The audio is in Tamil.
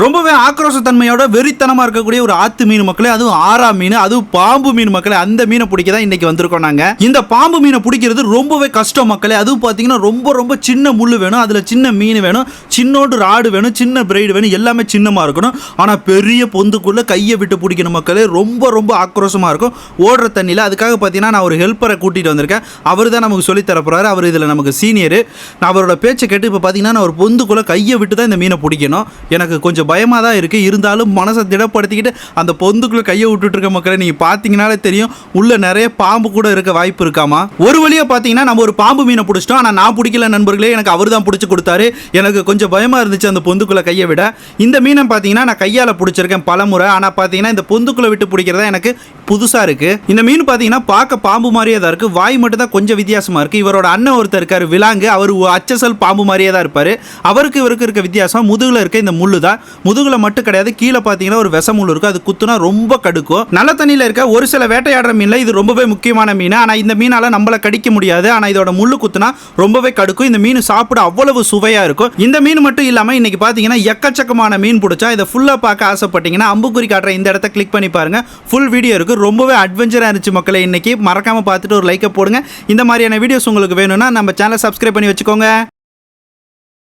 ரொம்பவே ஆக்ரோஷத்தன்மையோட வெறித்தனமாக இருக்கக்கூடிய ஒரு ஆத்து மீன் மக்களே அதுவும் ஆறா மீன் அதுவும் பாம்பு மீன் மக்களே அந்த மீனை பிடிக்க தான் இன்னைக்கு வந்திருக்கோம் நாங்கள் இந்த பாம்பு மீனை பிடிக்கிறது ரொம்பவே கஷ்டம் மக்களே. அதுவும் பார்த்தீங்கன்னா ரொம்ப ரொம்ப சின்ன முள் வேணும் அதில் சின்ன மீன் வேணும் சின்னோடு ராடு வேணும் சின்ன பிரைடு வேணும் எல்லாமே சின்னமாக இருக்கணும். ஆனால் பெரிய பொந்துக்குள்ளே கையை விட்டு பிடிக்கணும் மக்களே. ரொம்ப ரொம்ப ஆக்ரோஷமாக இருக்கும். ஓடுற தண்ணியில் அதுக்காக பார்த்தீங்கன்னா நான் ஒரு ஹெல்ப்பரை கூட்டிகிட்டு வந்திருக்கேன். அவர் தான் நமக்கு சொல்லித் தரப்போகிறாரு அவர் இதில் நமக்கு சீனியர் நான் அவரோட பேச்சை கேட்டு இப்போ பார்த்தீங்கன்னா நான் ஒரு பொந்துக்குள்ளே கையை விட்டு தான் இந்த மீனை பிடிக்கணும். எனக்கு கொஞ்சம் பயமாக தான் இருக்குது இருந்தாலும் மனசை திடப்படுத்திக்கிட்டு அந்த பொந்துக்குள்ளே கையை விட்டுட்டு இருக்க மக்களை நீங்கள் பார்த்தீங்கனாலே தெரியும். உள்ளே நிறைய பாம்பு கூட இருக்க வாய்ப்பு இருக்காமா? ஒரு வழியாக பார்த்தீங்கன்னா நம்ம ஒரு பாம்பு மீனை பிடிச்சிட்டோம். ஆனால் நான் பிடிக்கல நண்பர்களே. எனக்கு அவர் தான் பிடிச்சி கொடுத்தாரு. எனக்கு கொஞ்சம் பயமாக இருந்துச்சு அந்த பொந்துக்குள்ளே கையை விட. இந்த மீனை பார்த்தீங்கன்னா நான் கையால் பிடிச்சிருக்கேன் பலமுறை. ஆனால் பார்த்தீங்கன்னா இந்த பொந்துக்குள்ளே விட்டு பிடிக்கிறதா எனக்கு புதுசாக இருக்குது இந்த மீன் பார்த்தீங்கன்னா பார்க்க பாம்பு மாதிரியே தான் இருக்குது வாய் மட்டும் தான் கொஞ்சம் வித்தியாசமாக இருக்குது இவரோட அண்ணன் ஒருத்தர் இருக்கார் விலாங்கு. அவர் அச்சசல் பாம்பு மாதிரியே தான் இருப்பார். அவருக்கு இவருக்கு இருக்க வித்தியாசம் முதுகில் இருக்க இந்த முள்ளு தான் முதுகில் மட்டும் கிடையாது கீழே பார்த்தீங்கன்னா ஒரு விசமுள் இருக்கும் அது குத்துனா ரொம்ப கடுக்கும். நல்ல தண்ணியில் இருக்க ஒரு சில வேட்டையாடுற மீனில் இது ரொம்பவே முக்கியமான மீன். ஆனால் இந்த மீனால் நம்மள கடிக்க முடியாது. ஆனால் இதோட முள்ளு குத்துனா ரொம்பவே கடுக்கும். இந்த மீன் சாப்பிட அவ்வளவு சுவையாக இருக்கும். இந்த மீன் மட்டும் இல்லாமல் இன்னைக்கு பார்த்தீங்கன்னா எக்கச்சக்கமான மீன் பிடிச்சா இதை ஃபுல்லாக பார்க்க ஆசைப்பட்டீங்கன்னா அம்புக்குறி காட்டுற இந்த இடத்த கிளிக் பண்ணி பாருங்க. ஃபுல் வீடியோ இருக்குது ரொம்பவே அட்வென்ச்சராக இருந்துச்சு மக்களை இன்னைக்கு. மறக்காமல் பார்த்துட்டு ஒரு லைக்கை போடுங்க. இந்த மாதிரியான வீடியோஸ் உங்களுக்கு வேணும்னா நம்ம சேனலை சப்ஸ்கிரைப் பண்ணி வச்சுக்கோங்க.